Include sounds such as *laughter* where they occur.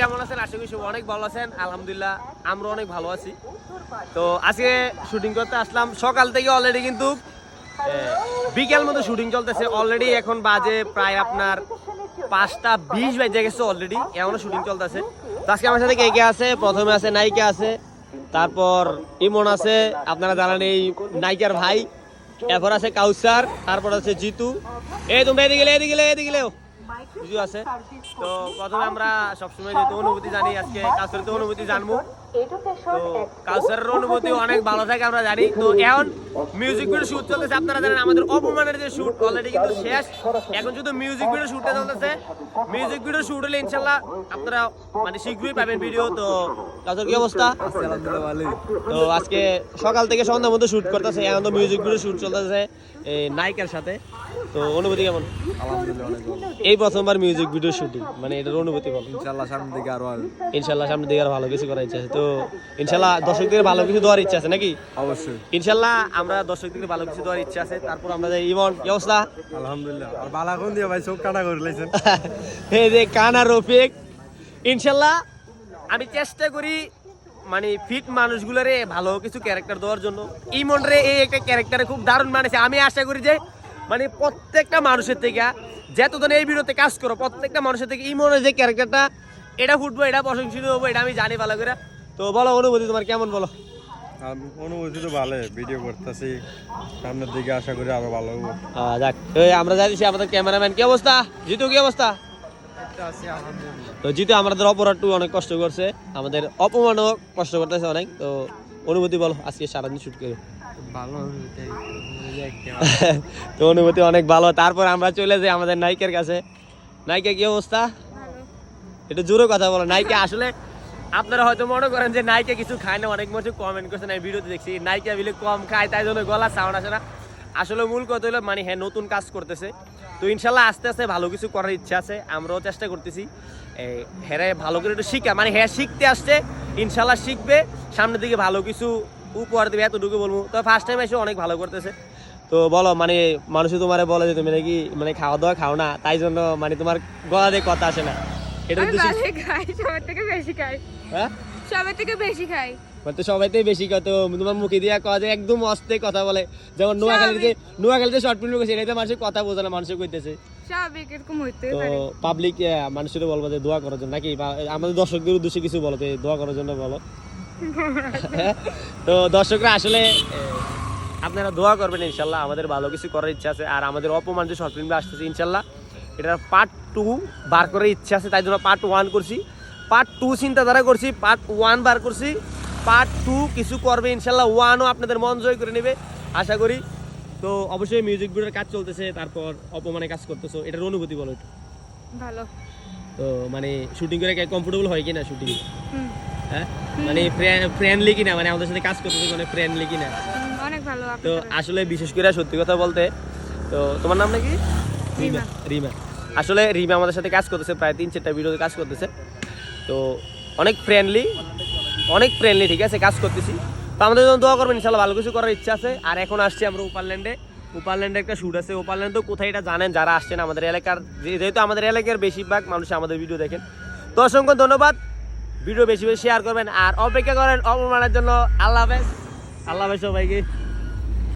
কেমন আছেন? অনেক ভালো আছেন। আলহামদুলিল্লাহ অনেক ভালো আছি। তো আজকে শুটিং করতে আসলাম। সকাল থেকে অলরেডি কিন্তু বিকেল মতো শুটিং চলতেছে। অলরেডি এখন বাজে প্রায় আপনার পাঁচটা বিশ বাজে গেছে অলরেডি এখনও শুটিং চলতেছে। তো আজকে আমার সাথে কে কে আছে? প্রথমে আছে নায়িকা আছে, তারপর ইমন আছে, আপনারা জানেন এই নায়িকার ভাই। এরপর আছে কাউসার, তারপর আছে জিতু। এই তুমি এদিকে এদিকে এদিকে। আছে। তো প্রথমে আমরা সবসময় যেহেতু অনুভূতি জানি, আজকে অনুভূতি জানব। তো অনুভূতি অনেক ভালো থাকে, আমরা জানি। তো এখন মিউজিক ভিডিও চলতেছে, আপনারা জানেন আমাদের অপমানের যে অলরেডি কিন্তু শেষ। এখন শুধু মিউজিক ভিডিও চলতেছে। মিউজিক ভিডিও হলে ইনশাল্লাহ আপনারা মানে শীঘ্রই পাবেন ভিডিও তো কি অবস্থা? তো আজকে সকাল থেকে সন্ধ্যা মধ্যে শুট করতেছে, এখন তো মিউজিক ভিডিও শুট চলতেছে নায়িকার সাথে। তো অনুভূতি কেমন। এই প্রথমবার মিউজিক ভিডিও শুটিং মানে এটার অনুভূতি বলো ইনশাআল্লাহ সামনের দিকে আরও আসবে। ইনশাল্লাহ সামনে দিকে আরও ভালো কিছু করার ইচ্ছা আছে। তো ইনশাল্লাহ দর্শকদের ভালো কিছু দেওয়ার ইচ্ছা আছে নাকি? অবশ্যই। ইনশাল্লাহ আমরা দর্শকদের ভালো কিছু দেওয়ার ইচ্ছা আছে। তারপর আমরা যাই ইমন কি অবস্থা? আলহামদুলিল্লাহ। আর বালাখন দিয়ে ভাই চোখ কাটা করে লাইছেন *laughs* এই যে কানা রফিক ইনশাল্লাহ আমি চেষ্টা করি মানে ফিট মানুষগুলোরে ভালো কিছু ক্যারেক্টার দেওয়ার জন্য। ইমন রে এই একটা ক্যারেক্টারে খুব দারুণ মানেছে আমি আশা করি যে মানে প্রত্যেকটা মানুষের থেকে যতদিন এই ভিডিওতে কাজ করো প্রত্যেকটা মানুষের থেকে ইমনের যে ক্যারেক্টারটা এটা ফুটবো এটা প্রশংসিত হব এটা আমি জানি ভালো করে। তো বলো অনুভূতি তোমার কেমন বলো? অনুভূতি তো ভালো ভিডিও করতেছি সামনের দিকে আশা করি আরও ভালো হব। যাক আমরা জানিছি আমাদের ক্যামেরাম্যান কি অবস্থা? জিতু কি অবস্থা? তো জিতু আমাদের অপরাধটু অনেক কষ্ট করছে আমাদের অপমানও কষ্ট করতেছে অনেক তো অনুভূতি বলো আজকে সারাদিন শুট করে। *laughs* তো অনুভূতি অনেক ভালো। তারপর আমরা চলে যাই আমাদের নায়িকার কাছে। নায়িকা কি অবস্থা? একটু জোরে কথা বলো। নায়িকা আসলে আপনারা হয়তো মনে করেন যে নায়িকা কিছু খায় না অনেক মানুষ কমেন্ট করছে না ভিডিওতে দেখছি। নায়িকা বিলে কম খায় তাই জন্য গলা সাউন্ড আসে না। আসলে মূল কথা হলো মানে হ্যাঁ নতুন কাজ করতেছে। তো ইনশাল্লাহ আস্তে আস্তে ভালো কিছু করার ইচ্ছা আছে। আমরাও চেষ্টা করতেছি। হ্যাঁ ভালো করে একটু শিখা মানে হ্যাঁ শিখতে আসছে ইনশাল্লাহ শিখবে। সামনের দিকে ভালো কিছু উপহার দেবে এতটুকু বলব। তো ফার্স্ট টাইম এসে অনেক ভালো করতেছে। তো বলো মানে মানুষে তোমারে বলে যে তুমি নাকি মানে খাওয়া দাওয়া খাও না তাই জন্য মানে তোমার গলা দিয়ে কথা আসে না। এটা খাই সবার থেকে বেশি খাই। হ্যাঁ? সবার থেকে বেশি খাই। মানে তো সবাইতেই বেশি কত তোমার মুখে দিয়ে কথা যে একদম অস্তে কথা বলে। যেমন নোয়াখালীর যে নোয়াখালীতে শর্ট ফিল্ম করছে এটাতে মানুষের কথা বোঝে না মানুষের কইতেছে। স্বাভাবিক এরকম হইতে তো পাবলিক মানুষের বলব যে দোয়া করার জন্য নাকি আমাদের দর্শকদের উদ্দেশ্যে কিছু বলো যে দোয়া করার জন্য বলো? তো দর্শকরা আসলে আপনারা দোয়া করবেন ইনশাল্লাহ আমাদের ভালো কিছু করার ইচ্ছা আছে। আর আমাদের অপমান যে শর্ট ফিল্মটা আসতেছে ইনশাল্লাহ এটার পার্ট টু বার করার ইচ্ছা আছে তাই জন্য পার্ট ওয়ান করছি। পার্ট টু চিন্তাধারা করছি পার্ট ওয়ান বার করছি। পার্ট টু কিছু করবে ইনশাল্লাহ ওয়ানও আপনাদের মন জয় করে নেবে আশা করি। তো অবশ্যই মিউজিক ভিডিওর কাজ চলতেছে তারপর অপমানে কাজ করতেছো এটার অনুভূতি বলো একটু। ভালো। তো মানে শুটিং করে কমফোর্টেবল হয় কিনা শুটিং হ্যাঁ? মানে ফ্রেন্ডলি কিনা মানে আমাদের সাথে কাজ করতেছে মানে ফ্রেন্ডলি কিনা। অনেক ভালো তো আসলে বিশেষ করে সত্যি কথা বলতে তো তোমার নাম নাকি? রিমা। রিমা আসলে রিমা আমাদের সাথে কাজ করতেছে প্রায় তিন চারটা ভিডিওতে কাজ করতেছে। তো অনেক ফ্রেন্ডলি অনেক ফ্রেন্ডলি ঠিক আছে কাজ করতেছি। তো আমাদের জন্য দোয়া করবেন ইনশাল্লাহ ভালো কিছু করার ইচ্ছা আছে। আর এখন আসছি আমরা উপারল্যান্ডে। উপারল্যান্ডে একটা শ্যুট আছে উপারল্যান্ড তো কোথায় এটা জানেন যারা আসছেন আমাদের এলাকার যেহেতু আমাদের এলাকার বেশিরভাগ মানুষ আমাদের ভিডিও দেখেন। তো অসংখ্য ধন্যবাদ। ভিডিও বেশি বেশি শেয়ার করবেন আর অপেক্ষা করেন অপমানের জন্য। আল্লাহ হাফেজ। আল্লাহ হাফেজ সবাইকে।